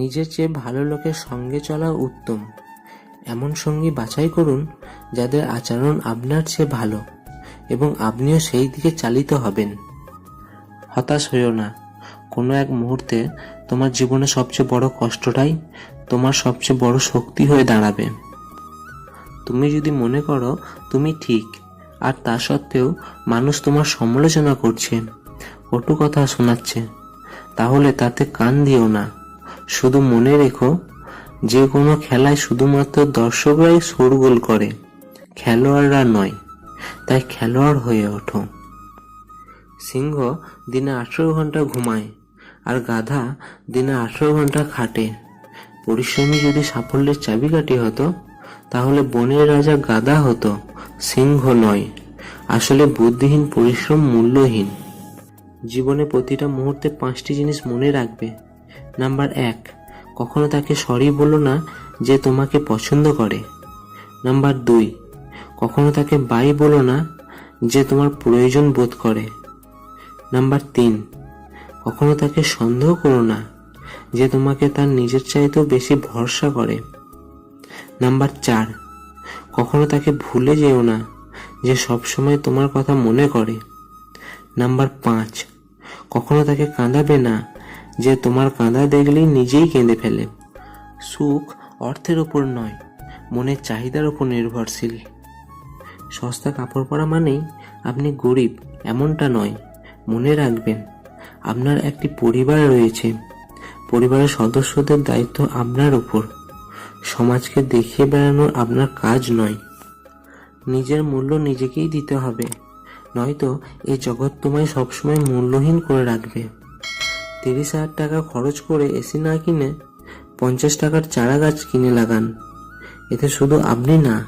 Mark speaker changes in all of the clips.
Speaker 1: নিজের চেয়ে ভালো লোকের সঙ্গে চলা উত্তম। এমন সঙ্গী বাছাই করুন, যাদের আচরণ আপনার চেয়ে ভালো এবং আপনিও সেই দিকে চালিত হবেন। হতাশ হইও না। কোনো এক মুহূর্তে তোমার জীবনে সবচেয়ে বড় কষ্টটাই তোমার সবচেয়ে বড় শক্তি হয়ে দাঁড়াবে। তুমি যদি মনে করো তুমি ঠিক, আর তা সত্ত্বেও মানুষ তোমার সমালোচনা করছে, কটু কথা শোনাচ্ছে, তাহলে তাতে কান দিও না। শুধু মনে রেখো, যে কোনো খেলায় শুধুমাত্র দর্শকরাই শোরগোল করে, খেলোয়াড়রা নয়, তাই খেলোয়াড় হয়ে ওঠো। সিংহ দিনে আঠেরো ঘণ্টা ঘুমায় আর গাধা দিনে আঠেরো ঘণ্টা খাটে। পরিশ্রমী যদি সাফল্যের চাবিকাঠি হতো, তাহলে বনের রাজা গাধা হতো, সিংহ নয়। আসলে বুদ্ধিহীন পরিশ্রম মূল্যহীন। জীবনে প্রতিটা মুহূর্তে পাঁচটি জিনিস মনে রাখবে নাম্বার এক। কখনো তাকে সরি বলো না যে তোমাকে পছন্দ করে। নাম্বার দুই। কখনো তাকে বাই বলো না যে তোমার প্রয়োজন বোধ করে। নাম্বার তিন। কখনো তাকে সন্দেহ করো না যে তোমাকে তার নিজের চাইতেও বেশি ভরসা করে। নাম্বার চার। কখনো তাকে ভুলে যেও না যে সবসময় তোমার কথা মনে করে। নাম্বার পাঁচ। কখনো তাকে কাঁদাবে না যে তোমার কাঁদা দেখলেই নিজেই কেঁদে ফেলে। সুখ অর্থের ওপর নয়, মনের চাহিদার ওপর নির্ভরশীল। সস্তা কাপড় পরা মানেই আপনি গরিব, এমনটা নয়, মনে রাখবেন, আপনার একটি পরিবার রয়েছে। পরিবারের সদস্যদের দায়িত্ব আপনার ওপর সমাজকে দেখিয়ে বেড়ানো আপনার কাজ নয়। নিজের মূল্য নিজেকেই দিতে হবে, নয়তো এই জগৎ তোমায় সবসময় মূল্যহীন করে রাখবে। তিরিশ হাজার টাকা খরচ করে এসি না কিনে পঞ্চাশ টাকার চারা গাছ কিনে লাগান। এতে শুধু আপনি না,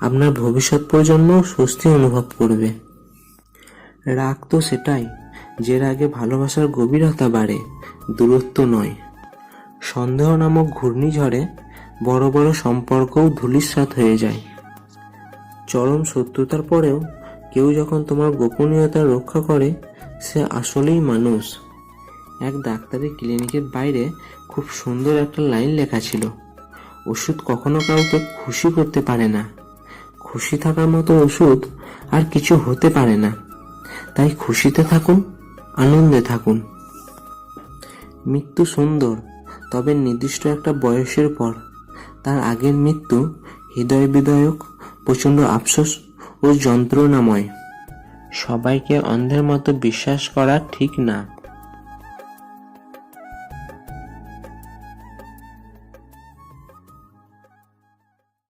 Speaker 1: আপনার ভবিষ্যৎ প্রজন্মও স্বস্তি অনুভব করবে। রাগ তো সেটাই, যে রাগে ভালোবাসার গভীরতা বাড়ে, দূরত্ব নয়। সন্দেহ নামক ঘূর্ণিঝড়ে বড় বড় সম্পর্কও ধূলিসাৎ হয়ে যায়। চরম শত্রুতার পরেও কেউ যখন তোমার গোপনীয়তা রক্ষা করে, সে আসলেই মানুষ। এক ডাক্তারের ক্লিনিকের বাইরে খুব সুন্দর একটা লাইন লেখা ছিল। ওষুধ কখনো কাউকে খুশি করতে পারে না। খুশি থাকার মতো ওষুধ আর কিছু হতে পারে না। তাই খুশিতে থাকুন, আনন্দে থাকুন। মৃত্যু সুন্দর, তবে নির্দিষ্ট একটা বয়সের পর। তার আগের মৃত্যু হৃদয় বিদায়ক প্রচণ্ড আফসোস ও যন্ত্রণাময়। সবাইকে অন্ধের মতো বিশ্বাস করা ঠিক না।